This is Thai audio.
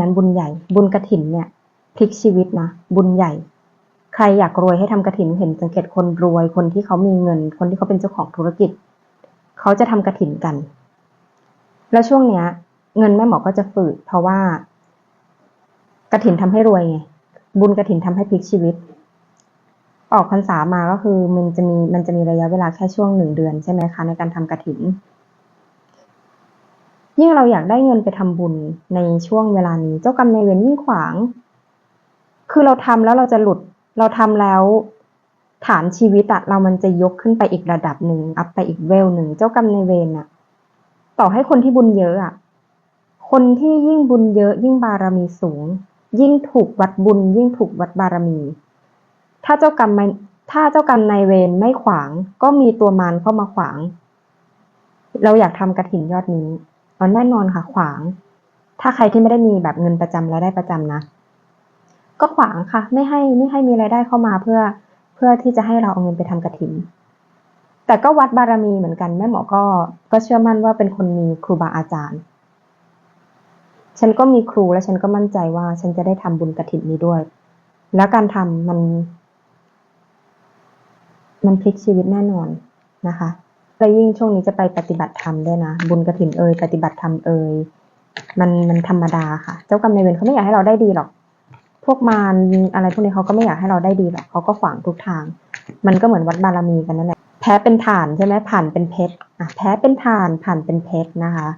นั้นบุญใหญ่ บุญกระถินเนี่ยพลิกชีวิตนะบุญใหญ่ ใครอยากรวยให้ทำกระถินเห็นสังเกตคนรวย คนที่เขามีเงิน คนที่เขาเป็นเจ้าของธุรกิจ เขาจะทำกระถินกัน แล้วช่วงเนี้ย เงินแม่หมอก็จะฝืด เพราะว่ากระถินทำให้รวยไงบุญกระถินทำให้พลิกชีวิต ออกพรรษามาก็คือมันจะมีมันจะมีระยะเวลาแค่ช่วงหนึ่งเดือนใช่ไหมคะในการทำกระถิน ยิ่งเราอยากได้เงินไปทำบุญในช่วงเวลานี้ เจ้ากรรมนายเวรยิ่งขวาง คือเราทำแล้วเราจะหลุด เราทำแล้วฐานชีวิตอะเรามันจะยกขึ้นไปอีกระดับหนึ่งอัพไปอีกเวลหนึ่งเจ้ากรรมนายเวรอะต่อให้คนที่บุญเยอะอะคนที่ยิ่งบุญเยอะ ยิ่งบารมีสูง ยิ่งถูกวัดบุญ ยิ่งถูกวัดบารมี ถ้าเจ้ากรรมไม่ถ้าเจ้ากรรมนายเวรไม่ขวาง ก็มีตัวมารเข้ามาขวาง เราอยากทำกระถินยอดนี้ อ๋อแน่นอนค่ะ ขวาง ถ้าใครที่ไม่ได้มีแบบเงินประจำรายได้ประจำนะ ก็ขวางค่ะ ไม่ให้ไม่ให้มีรายได้เข้ามาเพื่อเพื่อที่จะให้เราเอาเงินไปทำกระถินแต่ก็วัดบารมีเหมือนกันแม่หมอก็ก็เชื่อมั่นว่าเป็นคนมีครูบาอาจารย์ ฉันก็มีครูและฉันก็มั่นใจว่า ฉันจะได้ทำบุญกระถินนี้ด้วย แล้วการทำมัน มันพลิกชีวิตแน่นอนนะคะ และยิ่งช่วงนี้จะไปปฏิบัติธรรมด้วยนะ บุญกระถินเอ่ยปฏิบัติธรรมเอ่ยมันมันธรรมดาค่ะ เจ้ากรรมนายเวรเขาไม่อยากให้เราได้ดีหรอก พวกมารอะไรพวกนี้เขาก็ไม่อยากให้เราได้ดีหรอกเขาก็ขวางทุกทาง มันก็เหมือนวัดบารมีกันนั่นแหละแพ้เป็นฐานใช่ไหมผ่านเป็นเพชรอะแพ้เป็นฐานผ่านเป็นเพชรนะคะ